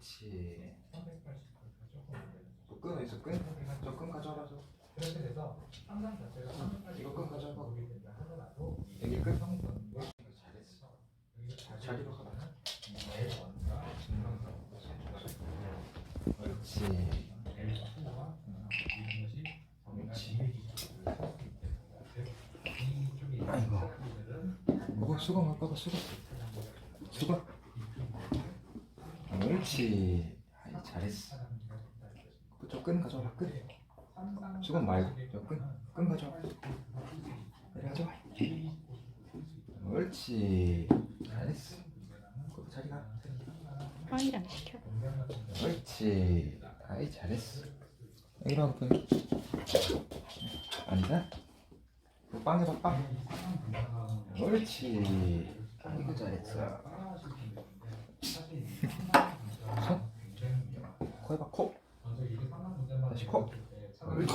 옳지. 380까지 조금? 저끈 가져와라, 저. 그렇게 돼서 항상 자체가 380 이거 끈 가져와. 보게 된다 하더라도 이 여기 끈? 형성이 잘했어. 여기서 자리로 가봐. L1과 증명성 옳지. L2와 이런 것이 정의가 이해지시를 할수 있게 이쪽에 아이고. 먹어, 수건 와봐, 수건. 수건. 옳지. 아이, 잘했어. 그쪽 끈 가져와라, 끈. 수건 말고, 저 끈. 끈 가져와. 내려 가져와. 옳지. 잘했어. 거기 자리 가. 빵이랑 시켜. 옳지. 아이, 잘했어. 하고 여기. 앉아. 이거 빵 해봐, 빵. 옳지. 아이고, 잘했어. 코 해봐, 코. 다시 코. 아이,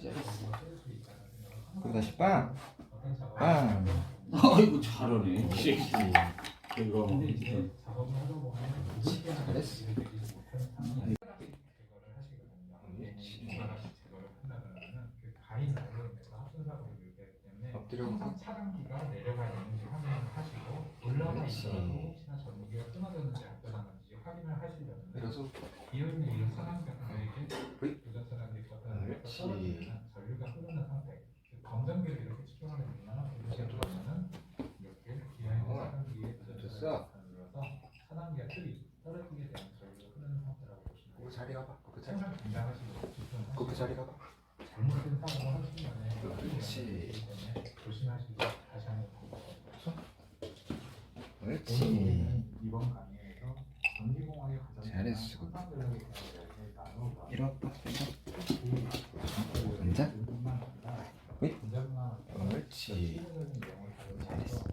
잘했어. 그리고 다시 빵. 빵. 아이고 잘하네 이 새끼 옳지. 이거 잘했어. 엎드려. 항상 차단기가 내려가 있는지 확인을 하시고 올라가 그렇지. 있어도 확인을 내려서. 이온이 이런 차단기에게 브이. 부전 차단기가 그렇지. 전류가 흐르는 상태 즉 검정기를 이렇게 측정하는 이렇게 들어가면은 이렇게 어, 차단기에 됐어. 눌러서 차단기가 틀이 떨어지게 되는 전류가 흐르는 상태라고 보시면 그 자리 가봐. 그 자리. 집중하시고 그 자리 가봐. 잘못된 사고를 하시면 그렇지. 조심하시고 다시 한번 보고. 오늘은 이번 전기공학의 가장 잘했어. 상담 전략에 대한 그 앉아. 옳지. 잘했어.